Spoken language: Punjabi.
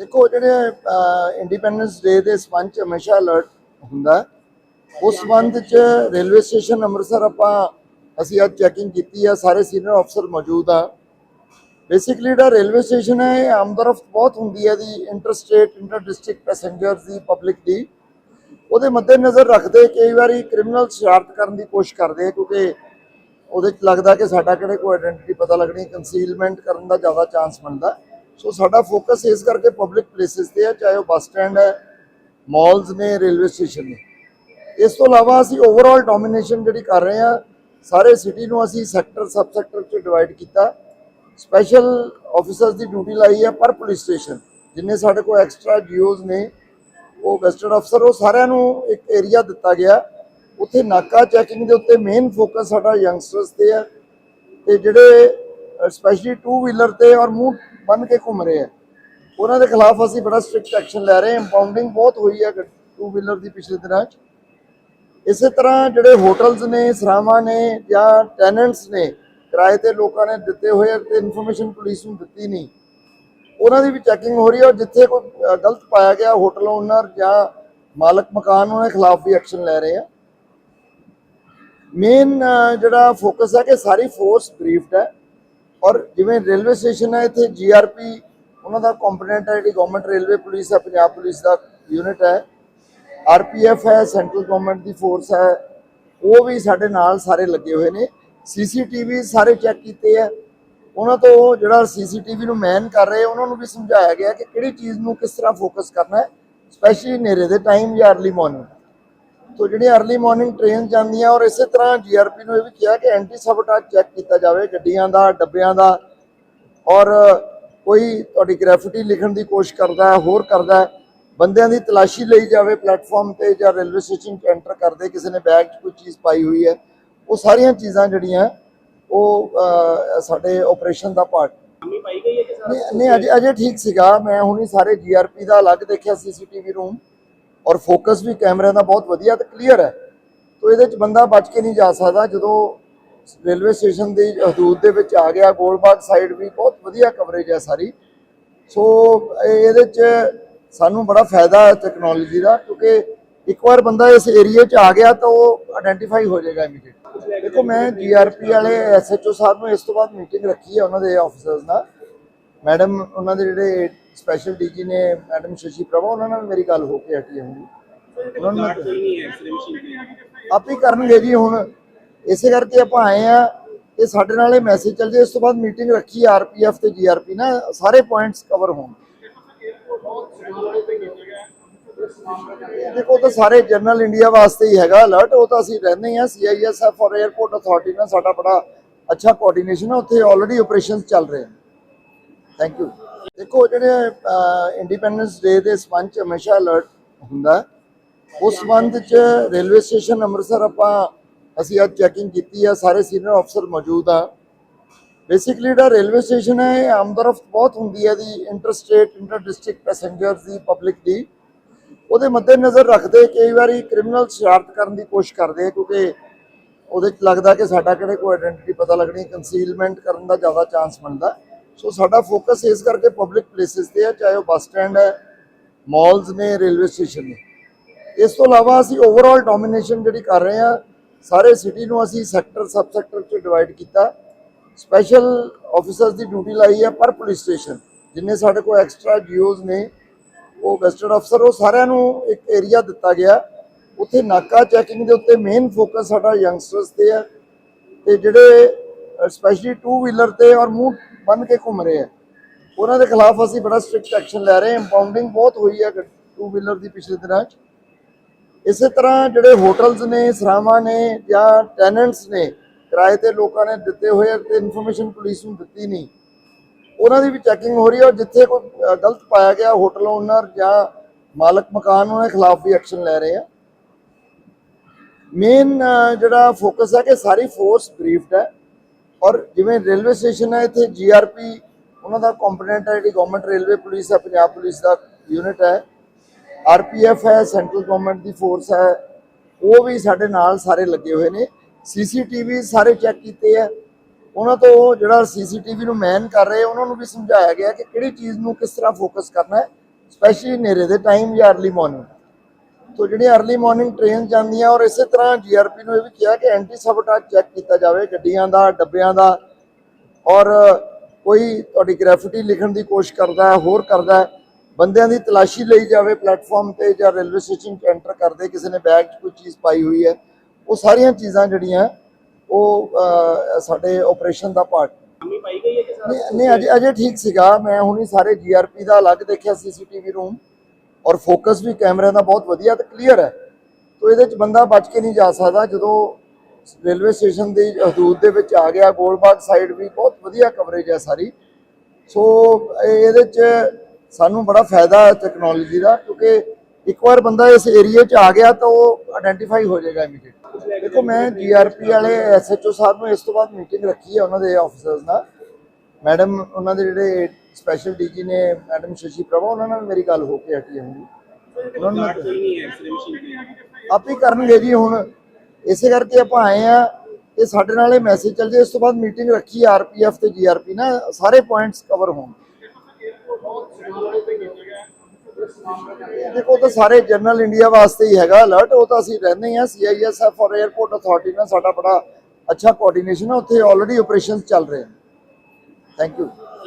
ਦੇਖੋ ਜਿਹੜੇ ਇੰਡੀਪੈਂਡੈਂਸ ਡੇ ਦੇ ਸਬੰਧ ਚ ਹਮੇਸ਼ਾ ਅਲਰਟ ਹੁੰਦਾ ਉਸ ਸਬੰਧ ਚ ਰੇਲਵੇ ਸਟੇਸ਼ਨ ਅੰਮ੍ਰਿਤਸਰ ਆਪਾਂ, ਅਸੀਂ ਅੱਜ ਚੈਕਿੰਗ ਕੀਤੀ ਆ, ਸਾਰੇ ਸੀਨੀਅਰ ਅਫਸਰ ਮੌਜੂਦ ਆ। ਬੇਸਿਕਲੀ ਜਿਹੜਾ ਰੇਲਵੇ ਸਟੇਸ਼ਨ ਹੈ, ਇਹ ਆਮਦਰਫਤ ਬਹੁਤ ਹੁੰਦੀ ਹੈ ਦੀ inter state inter district passengers ਦੀ ਪਬਲਿਕ ਦੀ। ਉਹਦੇ ਮੱਦੇ ਨਜ਼ਰ ਰੱਖਦੇ, ਕਈ ਵਾਰੀ ਕ੍ਰਿਮੀਨਲ ਸ਼ਰਾਰਤ ਕਰਨ ਦੀ ਕੋਸ਼ਿਸ਼ ਕਰਦੇ ਆ, ਕਿਉਂਕਿ ਉਹਦੇ ਚ ਲੱਗਦਾ ਕਿ ਸਾਡਾ ਕਿਹੜੇ ਕੋਈ ਆਇਡੈਂਟੀਟੀ ਪਤਾ ਲੱਗਣੀ ਕੰਸੀਲਮੈਂਟ ਕਰਨ ਦਾ ਜ਼ਿਆਦਾ ਚਾਂਸ ਬਣਦਾ। ਸੋ ਸਾਡਾ ਫੋਕਸ ਇਸ ਕਰਕੇ ਪਬਲਿਕ ਪਲੇਸਿਸ ਤੇ ਹੈ, ਚਾਹੇ ਉਹ ਬੱਸ ਸਟੈਂਡ ਹੈ ਮਾਲਸ ਨੇ ਰੇਲਵੇ ਸਟੇਸ਼ਨ ਨੇ। ਇਸ ਤੋਂ ਇਲਾਵਾ ਅਸੀਂ ਓਵਰਆਲ ਡੋਮੀਨੇਸ਼ਨ ਜਿਹੜੀ ਕਰ ਰਹੇ ਹਾਂ, ਸਾਰੇ ਸਿਟੀ ਨੂੰ ਅਸੀਂ ਸੈਕਟਰ ਸਬ ਸੈਕਟਰ ਚ ਡਿਵਾਈਡ ਕੀਤਾ। ਸਪੈਸ਼ਲ ਆਫੀਸਰਸ ਦੀ ਡਿਊਟੀ ਲਾਈ ਹੈ ਪਰ ਪੁਲਿਸ ਸਟੇਸ਼ਨ ਜਿੰਨੇ ਸਾਡੇ ਕੋਲ ਐਕਸਟਰਾ ਜੀਓਜ਼ ਨੇ, ਉਹ ਗਸਟਡ ਅਫਸਰ ਉਹ ਸਾਰਿਆਂ ਨੂੰ ਇੱਕ ਏਰੀਆ ਦਿੱਤਾ ਗਿਆ। ਉੱਥੇ ਨਾਕਾ ਚੈਕਿੰਗ ਦੇ ਉੱਤੇ ਮੇਨ ਫੋਕਸ ਸਾਡਾ ਯੰਗਸਟਰਸ ਤੇ ਹੈ। ਤੇ ਜਿਹੜੇ ਸਪੈਸ਼ਲੀ ਟੂ ਵੀਲਰ ਤੇ ਔਰ ਮੂੰਹ ਬੰਨ ਕੇ ਘੁੰਮ ਰਹੇ ਆ। ਉਹਨਾਂ ਦੇ ਖਿਲਾਫ ਅਸੀਂ ਬੜਾ ਸਟ੍ਰਿਕਟ ਐਕਸ਼ਨ ਲੈ ਰਹੇ ਹਾਂ। ਇੰਪਾਊਂਡਿੰਗ ਬਹੁਤ ਹੋਈ ਹੈ ਟੂ ਵੀਲਰ ਦੀ ਪਿਛਲੇ ਦਿਨਾਂ 'ਚ। ਇਸੇ ਤਰ੍ਹਾਂ ਜਿਹੜੇ ਹੋਟਲਸ ਨੇ, ਸਰਾਵਾਂ ਨੇ ਜਾਂ ਟੈਨੈਂਟਸ ਨੇ, ਕਿਰਾਏ ਤੇ ਲੋਕਾਂ ਨੇ ਦਿੱਤੇ ਹੋਏ ਤੇ ਇਨਫੋਰਮੇਸ਼ਨ ਪੁਲਿਸ ਨੂੰ ਦਿੱਤੀ ਨਹੀਂ। ਉਹਨਾਂ ਦੀ ਵੀ ਚੈਕਿੰਗ ਹੋ ਰਹੀ ਹੈ ਔਰ ਜਿੱਥੇ ਕੋਈ ਗਲਤ ਪਾਇਆ ਗਿਆ ਹੋਟਲ ਓਨਰ ਜਾਂ ਮਾਲਕ ਮਕਾਨ, ਉਹਨਾਂ ਦੇ ਖਿਲਾਫ ਵੀ ਐਕਸ਼ਨ ਲੈ ਰਹੇ ਆ। ਮੇਨ ਜਿਹੜਾ ਫੋਕਸ ਹੈ ਕਿ ਸਾਰੀ ਫੋਰਸ ਬਰੀਫਡ ਹੈ ਔਰ ਜਿਵੇਂ ਰੇਲਵੇ ਸਟੇਸ਼ਨ ਹੈ, ਇੱਥੇ ਜੀਆਰਪੀ ਉਹਨਾਂ ਦਾ ਕੰਪੋਨੈਂਟ ਹੈ, ਜਿਹੜੀ ਗਵਰਨਮੈਂਟ ਰੇਲਵੇ ਪੁਲਿਸ ਹੈ, ਪੰਜਾਬ ਪੁਲਿਸ ਦਾ ਯੂਨਿਟ ਹੈ। ਆਰਪੀਐਫ ਹੈ ਸੈਂਟਰਲ ਗਵਰਨਮੈਂਟ ਦੀ ਫੋਰਸ ਹੈ। ਉਹ ਵੀ ਸਾਡੇ ਨਾਲ ਸਾਰੇ ਲੱਗੇ ਹੋਏ ਨੇ। ਸੀਸੀਟੀਵੀ ਸਾਰੇ ਚੈੱਕ ਕੀਤੇ ਆ ਉਹਨਾਂ ਤੋਂ ਜਿਹੜਾ ਸੀਸੀਟੀਵੀ ਨੂੰ ਮੈਨ ਕਰ ਰਹੇ, ਉਹਨਾਂ ਨੂੰ ਵੀ ਸਮਝਾਇਆ ਗਿਆ ਕਿ ਕਿਹੜੀ ਚੀਜ਼ ਨੂੰ ਕਿਸ ਤਰ੍ਹਾਂ ਫੋਕਸ ਕਰਨਾ ਹੈ ਸਪੈਸ਼ਲੀ ਨੇਰੇ ਦੇ ਟਾਈਮ ਜਾਂ अर्ਲੀ ਮਾਰਨਿੰਗ ਤੋ ਜਿਹੜੀਆਂ अर्ਲੀ ਮਾਰਨਿੰਗ ਟ੍ਰੇਨ ਜਾਂਦੀਆਂ ਔਰ ਇਸੇ ਤਰ੍ਹਾਂ ਜੀਆਰਪੀ ਨੂੰ ਇਹ ਵੀ ਕਿਹਾ ਕਿ ਐਂਟੀ ਸਬਟਾਜ ਚੈੱਕ ਕੀਤਾ ਜਾਵੇ ਗੱਡੀਆਂ ਦਾ ਡੱਬਿਆਂ ਦਾ ਔਰ ਕੋਈ ਤੁਹਾਡੀ ਗ੍ਰੈਫਿਟੀ ਲਿਖਣ ਦੀ ਕੋਸ਼ਿਸ਼ ਕਰਦਾ ਹੈ ਹੋਰ ਕਰਦਾ ਹੈ ਬੰਦਿਆਂ ਦੀ ਤਲਾਸ਼ੀ ਲਈ ਜਾਵੇ ਪਲੇਟਫਾਰਮ ਤੇ ਜਾਂ ਰੇਲਵੇ ਸਟੇਸ਼ਨ 'ਚ ਐਂਟਰ ਕਰਦੇ ਕਿਸੇ ਨੇ ਬੈਗ 'ਚ ਕੋਈ ਚੀਜ਼ ਪਾਈ ਹੋਈ ਹੈ ਉਹ ਸਾਰੀਆਂ ਚੀਜ਼ਾਂ ਜਿਹੜੀਆਂ ਉਹ ਸਾਡੇ ਆਪਰੇਸ਼ਨ ਦਾ ਪਾਰਟ ਖਾਮੀ ਪਾਈ ਗਈ ਹੈ ਕਿ ਸਾਰਾ ਨਹੀਂ ਨਹੀਂ ਅਜੇ ਅਜੇ ਠੀਕ ਸੀਗਾ ਮੈਂ ਹੁਣੀ ਸਾਰੇ ਜੀਆਰਪੀ ਦਾ ਅਲੱਗ ਦੇਖਿਆ ਸੀਸੀਟੀਵੀ ਰੂਮ ਔਰ ਫੋਕਸ ਵੀ ਕੈਮਰਿਆਂ ਦਾ ਬਹੁਤ ਵਧੀਆ ਤੇ ਕਲੀਅਰ ਹੈ। ਤੋ ਇਹਦੇ ਚ ਬੰਦਾ ਬਚ ਕੇ ਨਹੀਂ ਜਾ ਸਕਦਾ। ਜਦੋਂ ਰੇਲਵੇ ਸਟੇਸ਼ਨ ਦੀ ਹਦੂਦ ਦੇ ਵਿੱਚ ਆ ਗਿਆ, ਗੋਲਬਾਗ ਸਾਈਡ ਵੀ ਬਹੁਤ ਵਧੀਆ ਕਵਰੇਜ ਹੈ ਸਾਰੀ। ਸੋ ਇਹਦੇ ਚ ਸਾਨੂੰ ਬੜਾ ਫਾਇਦਾ ਹੈ ਟੈਕਨੋਲੋਜੀ ਦਾ, ਕਿਉਂਕਿ ਇੱਕ ਵਾਰ ਬੰਦਾ ਇਸ ਏਰੀਆ ਚ ਆ ਗਿਆ ਤਾਂ ਉਹ ਆਇਡੈਂਟੀਫਾਈ ਹੋ ਜਾਏਗਾ ਇਮੀਡੀਏਟ ਦੇਖੋ, ਮੈਂ ਜੀਆਰਪੀ ਵਾਲੇ ਐਸਐਚਓ ਸਾਹਿਬ ਨੂੰ ਇਸ ਤੋਂ ਬਾਅਦ ਮੀਟਿੰਗ ਰੱਖੀ ਹੈ ਉਹਨਾਂ ਦੇ ਆਫੀਸਰਸ ਨਾਲ। ਮੈਡਮ ਉਹਨਾਂ ਦੇ ਜਿਹੜੇ ਸਪੈਸ਼ਲ ਡੀਜੀ ਨੇ ਮੈਡਮ ਸ਼ਸ਼ੀ ਪ੍ਰਭਾ ਉਹਨਾਂ ਨਾਲ ਮੇਰੀ ਗੱਲ ਹੋ ਕੇ ਹਟੀ ਹੈ ਹੁਣ ਉਹਨਾਂ ਨੂੰ ਤੇ ਆਪ ਹੀ ਕਰਨਗੇ ਜੀ ਹੁਣ। ਇਸੇ ਕਰਕੇ ਆਪਾਂ ਆਏ ਆ ਕਿ ਸਾਡੇ ਨਾਲ ਇਹ ਮੈਸੇਜ ਚੱਲ ਜੇ ਇਸ ਤੋਂ ਬਾਅਦ ਮੀਟਿੰਗ ਰੱਖੀ ਆਰਪੀਐਫ ਤੇ ਜੀਆਰਪੀ ਨਾ ਸਾਰੇ ਪੁਆਇੰਟਸ ਕਵਰ ਹੋਣ। ਦੇਖੋ ਤਾਂ ਸਾਰੇ ਜਨਰਲ ਇੰਡੀਆ ਵਾਸਤੇ ਹੀ ਹੈਗਾ ਅਲਰਟ ਉਹ ਤਾਂ ਅਸੀਂ ਰਹਿੰਦੇ ਹਾਂ। ਸੀਆਈਐਸਐਫ ਔਰ 에어ਪੋਰਟ ਅਥਾਰਟੀ ਨਾਲ ਸਾਡਾ ਬੜਾ ਅੱਛਾ ਕੋਆਰਡੀਨੇਸ਼ਨ ਹੈ ਉੱਥੇ ਆਲਰੇਡੀ ਆਪਰੇਸ਼ਨਸ ਚੱਲ ਰਹੇ ਹਨ ਥੈਂਕ ਯੂ ਦੇਖੋ, ਜਿਹੜੇ ਇੰਡੀਪੈਂਡੈਂਸ ਡੇ ਦੇ ਸਬੰਧ ਚ ਹਮੇਸ਼ਾ ਅਲਰਟ ਹੁੰਦਾ ਉਸ ਸਬੰਧ ਚ ਰੇਲਵੇ ਸਟੇਸ਼ਨ ਅੰਮ੍ਰਿਤਸਰ ਆਪਾਂ, ਅਸੀਂ ਅੱਜ ਚੈਕਿੰਗ ਕੀਤੀ ਆ। ਸਾਰੇ ਸੀਨੀਅਰ ਅਫਸਰ ਮੌਜੂਦ ਆ। ਬੇਸਿਕਲੀ ਜਿਹੜਾ ਰੇਲਵੇ ਸਟੇਸ਼ਨ ਹੈ, ਇਹ ਆਮਦਰਫਤ ਬਹੁਤ ਹੁੰਦੀ ਹੈ ਦੀ inter state inter district passengers ਦੀ ਪਬਲਿਕ ਦੀ। ਉਹਦੇ ਮੱਦੇ ਨਜ਼ਰ ਰੱਖਦੇ, ਕਈ ਵਾਰੀ ਕ੍ਰਿਮੀਨਲ ਸ਼ਰਾਰਤ ਕਰਨ ਦੀ ਕੋਸ਼ਿਸ਼ ਕਰਦੇ ਆ, ਕਿਉਂਕਿ ਉਹਦੇ ਚ ਲੱਗਦਾ ਕਿ ਸਾਡਾ ਕਿਹੜੇ ਕੋਈ ਆਇਡੈਂਟੀਟੀ ਪਤਾ ਲੱਗਣੀ ਕੰਸੀਲਮੈਂਟ ਕਰਨ ਦਾ ਜ਼ਿਆਦਾ ਚਾਂਸ ਬਣਦਾ। ਸੋ ਸਾਡਾ ਫੋਕਸ ਇਸ ਕਰਕੇ ਪਬਲਿਕ ਪਲੇਸਿਸ ਤੇ ਹੈ, ਚਾਹੇ ਉਹ ਬੱਸ ਸਟੈਂਡ ਹੈ ਮਾਲਸ ਨੇ ਰੇਲਵੇ ਸਟੇਸ਼ਨ ਨੇ। ਇਸ ਤੋਂ ਇਲਾਵਾ ਅਸੀਂ ਓਵਰਆਲ ਡੋਮੀਨੇਸ਼ਨ ਜਿਹੜੀ ਕਰ ਰਹੇ ਹਾਂ, ਸਾਰੇ ਸਿਟੀ ਨੂੰ ਅਸੀਂ ਸੈਕਟਰ ਸਬ ਸੈਕਟਰ ਚ ਡਿਵਾਈਡ ਕੀਤਾ। ਸਪੈਸ਼ਲ ਆਫੀਸਰਸ ਦੀ ਡਿਊਟੀ ਲਾਈ ਹੈ ਪਰ ਪੁਲਿਸ ਸਟੇਸ਼ਨ ਜਿੰਨੇ ਸਾਡੇ ਕੋਲ ਐਕਸਟਰਾ ਜੀਓਜ਼ ਨੇ, ਉਹ ਗਸਟਡ ਅਫਸਰ ਉਹ ਸਾਰਿਆਂ ਨੂੰ ਇੱਕ ਏਰੀਆ ਦਿੱਤਾ ਗਿਆ। ਉੱਥੇ ਨਾਕਾ ਚੈਕਿੰਗ ਦੇ ਉੱਤੇ ਮੇਨ ਫੋਕਸ ਸਾਡਾ ਯੰਗਸਟਰਸ ਤੇ ਹੈ। ਤੇ ਜਿਹੜੇ ਸਪੈਸ਼ਲੀ ਟੂ ਵੀਲਰ ਤੇ ਔਰ ਮੂੰਹ ਬੰਨ ਕੇ ਘੁੰਮ ਰਹੇ ਆ। ਉਹਨਾਂ ਦੇ ਖਿਲਾਫ ਅਸੀਂ ਬੜਾ ਸਟ੍ਰਿਕਟ ਐਕਸ਼ਨ ਲੈ ਰਹੇ ਹਾਂ। ਇੰਪਾਊਂਡਿੰਗ ਬਹੁਤ ਹੋਈ ਹੈ ਟੂ ਵੀਲਰ ਦੀ ਪਿਛਲੇ ਦਿਨਾਂ 'ਚ। ਇਸੇ ਤਰ੍ਹਾਂ ਜਿਹੜੇ ਹੋਟਲਸ ਨੇ, ਸਰਾਵਾਂ ਨੇ ਜਾਂ ਟੈਨੈਂਟਸ ਨੇ, ਕਿਰਾਏ ਤੇ ਲੋਕਾਂ ਨੇ ਦਿੱਤੇ ਹੋਏ ਤੇ ਇਨਫੋਰਮੇਸ਼ਨ ਪੁਲਿਸ ਨੂੰ ਦਿੱਤੀ ਨਹੀਂ। ਉਹਨਾਂ ਦੀ ਵੀ ਚੈਕਿੰਗ ਹੋ ਰਹੀ ਹੈ ਔਰ ਜਿੱਥੇ ਕੋਈ ਗਲਤ ਪਾਇਆ ਗਿਆ ਹੋਟਲ ਓਨਰ ਜਾਂ ਮਾਲਕ ਮਕਾਨ, ਉਹਨਾਂ ਦੇ ਖਿਲਾਫ ਵੀ ਐਕਸ਼ਨ ਲੈ ਰਹੇ ਆ। ਮੇਨ ਜਿਹੜਾ ਫੋਕਸ ਹੈ ਕਿ ਸਾਰੀ ਫੋਰਸ ਬਰੀਫਡ ਹੈ ਔਰ ਜਿਵੇਂ ਰੇਲਵੇ ਸਟੇਸ਼ਨ ਹੈ, ਇੱਥੇ ਜੀਆਰਪੀ ਉਹਨਾਂ ਦਾ ਕੰਪੋਨੈਂਟ ਹੈ, ਜਿਹੜੀ ਗਵਰਨਮੈਂਟ ਰੇਲਵੇ ਪੁਲਿਸ ਹੈ, ਪੰਜਾਬ ਪੁਲਿਸ ਦਾ ਯੂਨਿਟ ਹੈ। ਆਰਪੀਐਫ ਹੈ ਸੈਂਟਰਲ ਗਵਰਨਮੈਂਟ ਦੀ ਫੋਰਸ ਹੈ। ਉਹ ਵੀ ਸਾਡੇ ਨਾਲ ਸਾਰੇ ਲੱਗੇ ਹੋਏ ਨੇ। ਸੀਸੀਟੀਵੀ ਸਾਰੇ ਚੈੱਕ ਕੀਤੇ ਆ ਉਹਨਾਂ ਤੋਂ ਜਿਹੜਾ ਸੀਸੀਟੀਵੀ ਨੂੰ ਮੈਨ ਕਰ ਰਹੇ, ਉਹਨਾਂ ਨੂੰ ਵੀ ਸਮਝਾਇਆ ਗਿਆ ਕਿ ਕਿਹੜੀ ਚੀਜ਼ ਨੂੰ ਕਿਸ ਤਰ੍ਹਾਂ ਫੋਕਸ ਕਰਨਾ ਹੈ ਸਪੈਸ਼ਲੀ ਨੇਰੇ ਦੇ ਟਾਈਮ ਜਾਂ अर्ਲੀ ਮਾਰਨਿੰਗ ਤੋ ਜਿਹੜੀ अर्ਲੀ ਮਾਰਨਿੰਗ ਟ੍ਰੇਨ ਜਾਂਦੀਆਂ ਔਰ ਇਸੇ ਤਰ੍ਹਾਂ ਜੀਆਰਪੀ ਨੂੰ ਇਹ ਵੀ ਕਿਹਾ ਕਿ ਐਂਟੀ ਸਬਟਾਜ ਚੈੱਕ ਕੀਤਾ ਜਾਵੇ ਗੱਡੀਆਂ ਦਾ ਡੱਬਿਆਂ ਦਾ ਔਰ ਕੋਈ ਤੁਹਾਡੀ ਗ੍ਰੈਫਿਟੀ ਲਿਖਣ ਦੀ ਕੋਸ਼ਿਸ਼ ਕਰਦਾ ਹੈ ਹੋਰ ਕਰਦਾ ਹੈ ਬੰਦਿਆਂ ਦੀ ਤਲਾਸ਼ੀ ਲਈ ਜਾਵੇ ਪਲੇਟਫਾਰਮ ਤੇ ਜਾਂ ਰੇਲਵੇ ਸਟੇਸ਼ਨ 'ਚ ਐਂਟਰ ਕਰਦੇ ਕਿਸੇ ਨੇ ਬੈਗ 'ਚ ਕੋਈ ਚੀਜ਼ ਪਾਈ ਹੋਈ ਹੈ ਉਹ ਸਾਰੀਆਂ ਚੀਜ਼ਾਂ ਜਿਹੜੀਆਂ ਉਹ ਸਾਡੇ ਆਪਰੇਸ਼ਨ ਦਾ ਪਾਰਟ ਖਾਮੀ ਪਾਈ ਗਈ ਹੈ ਕਿ ਸਰ? ਨਹੀਂ ਨਹੀਂ ਅਜੇ ਅਜੇ ਠੀਕ ਸੀਗਾ ਮੈਂ ਹੁਣੀ ਸਾਰੇ ਜੀਆਰਪੀ ਦਾ ਅਲੱਗ ਦੇਖਿਆ ਸੀਸੀਟੀਵੀ ਰੂਮ ਔਰ ਫੋਕਸ ਵੀ ਕੈਮਰਿਆਂ ਦਾ ਬਹੁਤ ਵਧੀਆ ਤੇ ਕਲੀਅਰ ਹੈ। ਤੋ ਇਹਦੇ ਚ ਬੰਦਾ ਬਚ ਕੇ ਨਹੀਂ ਜਾ ਸਕਦਾ। ਜਦੋਂ ਰੇਲਵੇ ਸਟੇਸ਼ਨ ਦੀ ਹਦੂਦ ਦੇ ਵਿੱਚ ਆ ਗਿਆ, ਗੋਲਬਾਗ ਸਾਈਡ ਵੀ ਬਹੁਤ ਵਧੀਆ ਕਵਰੇਜ ਹੈ ਸਾਰੀ। ਸੋ ਇਹਦੇ ਚ ਸਾਨੂੰ ਬੜਾ ਫਾਇਦਾ ਹੈ ਟੈਕਨੋਲੋਜੀ ਦਾ, ਕਿਉਂਕਿ ਇੱਕ ਵਾਰ ਬੰਦਾ ਇਸ ਏਰੀਆ 'ਚ ਆ ਗਿਆ ਤਾਂ ਉਹ ਆਇਡੈਂਟੀਫਾਈ ਹੋ ਜਾਏਗਾ ਇਮੀਡੀਏਟ ਦੇਖੋ, ਮੈਂ ਜੀਆਰਪੀ ਵਾਲੇ ਐਸਐਚਓ ਸਾਹਿਬ ਨੂੰ ਇਸ ਤੋਂ ਬਾਅਦ ਮੀਟਿੰਗ ਰੱਖੀ ਹੈ ਉਹਨਾਂ ਦੇ ਆਫੀਸਰਸ ਨਾਲ। ਮੈਡਮ ਉਹਨਾਂ ਦੇ ਜਿਹੜੇ ਸਪੈਸ਼ਲ ਡੀਜੀ ਨੇ ਮੈਡਮ ਸ਼ਸ਼ੀ ਪ੍ਰਭਾ ਉਹਨਾਂ ਨਾਲ ਮੇਰੀ ਗੱਲ ਹੋ ਕੇ ਹਟੀ ਹੈ ਹੁਣ। ਉਹਨਾਂ ਨੂੰ ਤੇ ਆਪ ਹੀ ਕਰਨਗੇ ਜੀ ਹੁਣ। ਇਸੇ ਕਰਕੇ ਆਪਾਂ ਆਏ ਆ ਕਿ ਸਾਡੇ ਨਾਲ ਇਹ ਮੈਸੇਜ ਚੱਲ ਜੇ ਇਸ ਤੋਂ ਬਾਅਦ ਮੀਟਿੰਗ ਰੱਖੀ ਆਰਪੀਐਫ ਤੇ ਜੀਆਰਪੀ ਨਾ ਸਾਰੇ ਪੁਆਇੰਟਸ ਕਵਰ ਹੋਣ। ਦੇਖੋ ਤਾਂ ਸਾਰੇ ਜਨਰਲ ਇੰਡੀਆ ਵਾਸਤੇ ਹੀ ਹੈਗਾ ਅਲਰਟ ਉਹ ਤਾਂ ਅਸੀਂ ਰਹਿੰਦੇ ਆ ਸੀਆਈਐਸਐਫ ਔਰ 에어ਪੋਰਟ ਅਥਾਰਟੀ ਨਾਲ ਸਾਡਾ ਬੜਾ ਅੱਛਾ ਕੋਆਰਡੀਨੇਸ਼ਨ ਹੈ ਉੱਥੇ ਆਲਰੇਡੀ ਆਪਰੇਸ਼ਨਸ ਚੱਲ ਰਹੇ ਹਨ ਥੈਂਕ ਯੂ